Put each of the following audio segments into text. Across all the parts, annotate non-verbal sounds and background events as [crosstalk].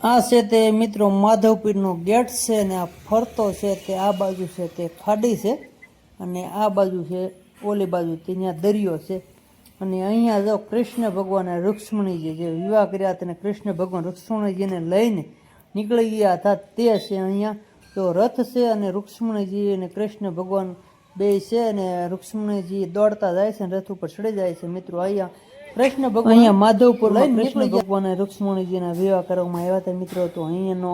આ છે તે મિત્રો માધવપીરનો ગેટ છે અને આ ફરતો છે તે આ બાજુ છે તે ખાડી છે અને આ બાજુ છે ઓલી બાજુ ત્યાં દરિયો છે. અને અહીંયા જો કૃષ્ણ ભગવાન રૂક્ષ્મણીજી જે વિવાહ કર્યા હતા અને કૃષ્ણ ભગવાન રૂક્ષ્મણીજીને લઈને નીકળી ગયા હતા તે છે અહીંયા. તો રથ છે અને રૂક્ષ્મણીજી અને કૃષ્ણ ભગવાન બે છે અને રૂક્ષ્મણીજી દોડતા જાય છે અને રથ ઉપર ચડી જાય છે. મિત્રો અહીંયા કૃષ્ણ ભગવાન અહીંયા માધવપુર કૃષ્ણ ભગવાન રૂક્ષ્મણીજીના વિવાહ કરવામાં આવ્યા હતા. મિત્રો તો અહીંયાનો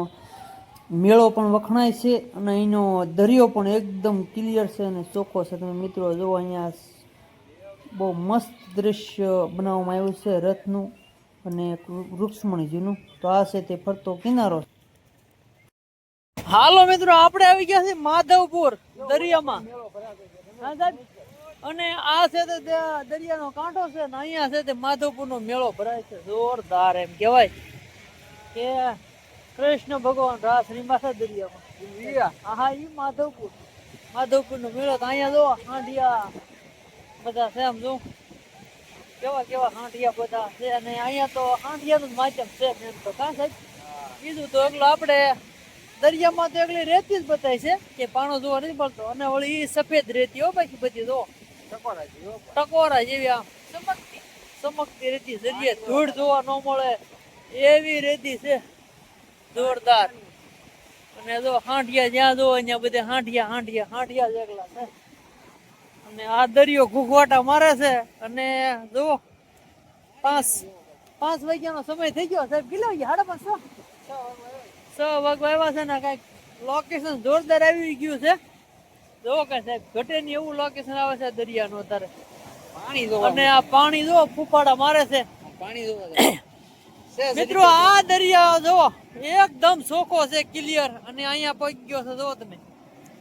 મેળો પણ વખણાય છે અને અહીંનો દરિયો પણ એકદમ ક્લિયર છે અને ચોખ્ખો છે. તમે મિત્રો જો અહીંયા બહુ મસ્ત દ્રશ્ય બનાવવામાં આવ્યું છે રથનું અને રૂક્ષ્મણીજીનું તો આ છે તે ફરતો કિનારો. હાલો મિત્રો આપણે આવી ગયા છીએ માધવપુર દરિયામાં. હા સાહેબ અને આ છે તે દરિયાનો કાંઠો છે ને અહીંયા છે તે માધવપુરનો મેળો ભરાય છે. જોરદાર એમ કહેવાય. કે કૃષ્ણ ભગવાન રાસ રીમાસા દરિયામાં. હા ઈ માધવપુર. માધવપુરનો મેળો તો અહીંયા જો હાંડિયા બધા છે આમ જો. કેવા કેવા હાંડિયા બધા છે અને અહીંયા તો હાંડિયાનું જ માધ્યમ છે મેન તો. કાં સાહેબ? બીજું તો એકલો આપણે દરિયામાં તો એકલી રેતી જ બતાય છે કે પાણો જોવા નથી મળતો. અને વળી સફેદ રેતી હો બાકી બધી જો. ટકોરા જેવી આમ. ચમકતી. ચમકતી રેતી દરિયે ધૂળ જોવા ન મળે એવી રેતી છે. જોરદાર. અને જો હાંઠિયા જ્યાં જો અહીંયા બધે હાંઠિયા હાંઠિયા હાંઠિયા જ છે. અને આ દરિયો ઘૂઘવાટા મારે છે. અને જુઓ પાંચ પાંચ વાગ્યાનો સમય થઈ ગયો. સાહેબ કેટલા વાગ્યા? સાડા પાંચ છ વાગવા આવ્યા છે ને કંઈક લોકેશન જોરદાર આવી ગયું છે. જો કે સાહેબ ઘટે ની એવું લોકેશન આવે છે દરિયાનું અત્યારે. પાણી અને આ પાણી જો ફૂફાડા મારે છે. પાણી જો [coughs] મિત્રો આ દરિયા જો એકદમ ચોખ્ખો છે ક્લિયર અને અહીંયા પહોંચી ગયો છે જો તમે.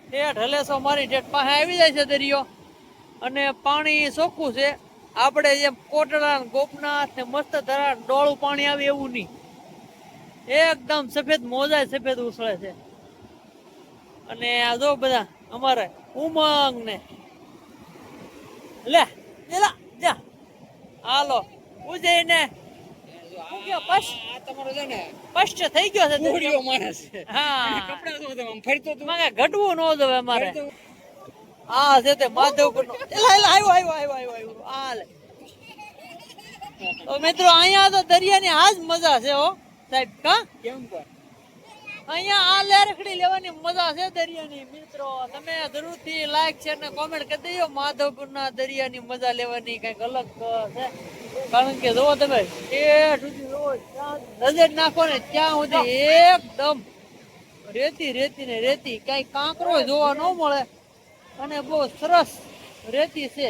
ઠેઠ હલેસો મારી ઠેઠ પાસે આવી જાય છે દરિયો. અને પાણી ચોખ્ખું છે. આપણે જેમ કોટડા ગોપનાથ ને મસ્ત ધરા ડોળું પાણી આવે એવું નહીં. એકદમ સફેદ મોજા સફેદ ઉછળે છે. અને આ જો બધા અમારે ઉમંગ ને લે લે જા. હાલો છે ને ઘટવું ન જોવે અમારે. આ છે તે માધવપુર તો મિત્રો, અહીંયા તો દરિયાની આ જ મજા છે હો, સાહેબ કા કેમ પર અહીંયા આ લેરખડી લેવાની મજા છે દરિયાની. મિત્રો, તમે જરૂરથી લાઈક શેર ને કોમેન્ટ કરી દેજો. માધવપુરના દરિયાની મજા લેવાની કંઈક અલગ છે. કારણ કે જો તમે એ સુધી નજર નાખો ને, ત્યાં સુધી એકદમ રેતી રેતી ને રેતી. કઈ કાંકરો જોવા ન મળે. અને બહુ સરસ રેતી છે.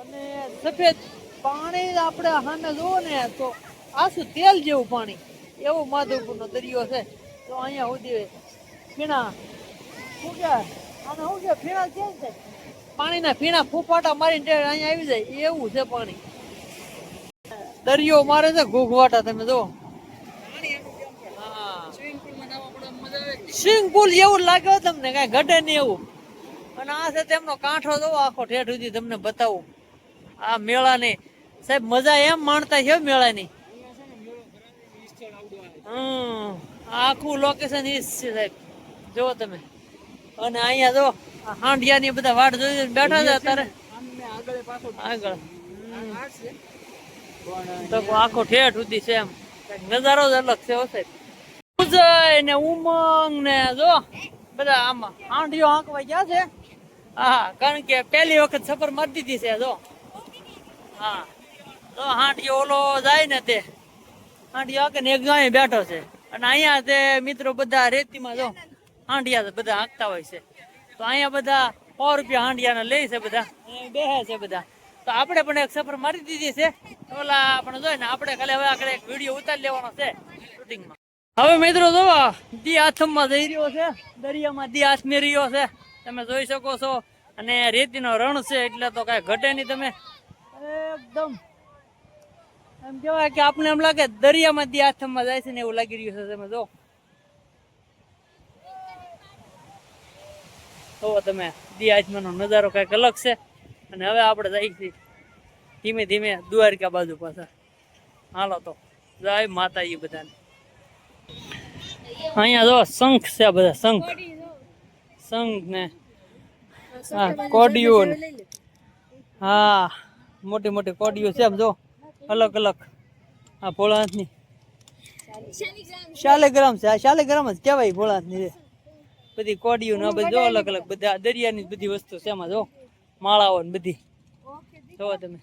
અને સફેદ પાણી આપણે સામે જુઓ ને, તો આસુ તેલ જેવું પાણી. એવો માધવપુરનો દરિયો છે. તો અહીંયા સુધી ફીણા શું કે? આને શું કે? ફીણા કેમ છે? પાણીના ફીણા ફૂફાટા મારીને અહીંયા આવી જાય, એવું છે પાણી. દરિયો મારે છે, ઘૂઘવાટા તમે જો સ્વિમિંગ પુલ જેવું લાગે તમને, કઈ ઘટે નહીં એવું. અને આ છે તેમનો કાંઠો જો આખો ઠેઠ સુધી તમને બતાવું. આ મેળાની, સાહેબ, મજા એમ માણતા છે મેળાની. હમ. આખું લોકેશન ઈ છે સાહેબ. જુઓ તમે. અને અહીંયા જો હાંડિયાની બધા વાટ જોઈ બેઠા છે અત્યારે. આગળ. તો આખો ઠેઠ સુધી છે એમ. નજારો જ અલગ છે સાહેબ. ઉજય ને ઉમંગ ને જો, બધા આમાં હાંડીઓ આંકવા ગયા છે. હા, કારણ કે પહેલી વખત સફર મારી દીધી છે, જો. હા. તો હાંડીઓ ઓલો જાય ને તે. હાંડીઓ આંકે ને એક ગાય બેઠો છે. અને અહીંયા તે મિત્રો બધા રેતીમાં જો હાંડિયા બધા હાંકતા હોય છે, તો અહીંયા બધા સો રૂપિયા હાંડિયાના લે છે બધા. બેહે છે બધા. તો આપણે પણ એક સફર મારી દીધી છે. ઓલા આપણે જોઈએ ને, આપણે ખાલી હવે આગળ એક વીડિયો ઉતારી લેવાનો છે શૂટિંગમાં. હવે મિત્રો જો દી આથમમાં જઈ રહ્યો છે. દરિયામાં દી આથમી રહ્યો છે. તમે જોઈ શકો છો. અને રેતીનો રણ છે, એટલે તો કાંઈ ઘટે નહીં તમે. એકદમ એમ કહેવાય કે આપણે એમ લાગે દરિયામાં દી આથમમાં જાય છે ને એવું લાગી રહ્યું છે તમે જો. તો તમે દી આથમાનો નજારો કંઈક અલગ છે. અને હવે આપણે જઈએ છીએ ધીમે ધીમે દ્વારકા બાજુ પાછા. હાલો તો, જય માતાજી બધાને. અહીંયા જો શંખ છે બધા શંખ. શંખ ને, હા, કોડિયું. હા, મોટી મોટી કોડિયું છે આમ જો. અલગ અલગ. આ ભોળાનાથની. શાલેગ્રામ. છે. આ શાલેગ્રામ જ કહેવાય ભોળાનાથની છે બધી કોડીઓ ને આ બધી જો અલગ અલગ બધા દરિયાની જ બધી વસ્તુ છે એમાં જો. માળાઓ ને બધી. જોવો તમે.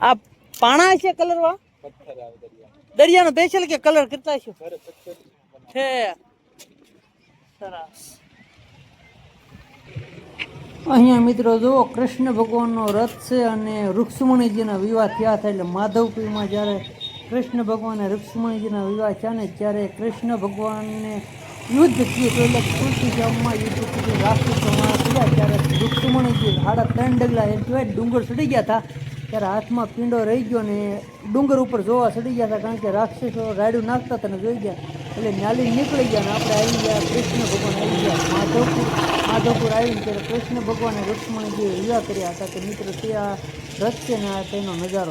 આ પાણા છે કલર વાળા દરિયાનો સ્પેશિયલ કે કલર કેટલા છે છે સરસ. અહીંયા મિત્રો જુઓ, કૃષ્ણ ભગવાનનો રથ છે અને રુક્ષ્મણીજીના વિવાહ થયા હતા એટલે માધવપુરમાં જ્યારે કૃષ્ણ ભગવાન રુક્ષ્મણીજીના વિવાહ થયા ને ત્યારે કૃષ્ણ ભગવાનને યુદ્ધ થયું હતું એટલે તુલસી ગામમાં યુદ્ધ થયું માણસ થયા ત્યારે રુક્ષ્મણીજી સાડા ત્રણ ડગલા એમ કહેવાય ડુંગર ચડી ગયા હતા. ત્યારે હાથમાં પીંડો રહી ગયો ને ડુંગર ઉપર જોવા ચડી ગયા હતા કારણ કે રાક્ષસો રાયડું નાખતા હતા ને જોઈ ગયા. એટલે ન્યાલી નીકળી ગયા ને આપણે આવી ગયા, કૃષ્ણ ભગવાન આવી ગયા. માધવપુર માધવપુર આવીને ત્યારે કૃષ્ણ ભગવાને રૂક્ષ્મણીજીએ વિવાહ કર્યા હતા કે મિત્રો, તે છે ને તેનો નજારો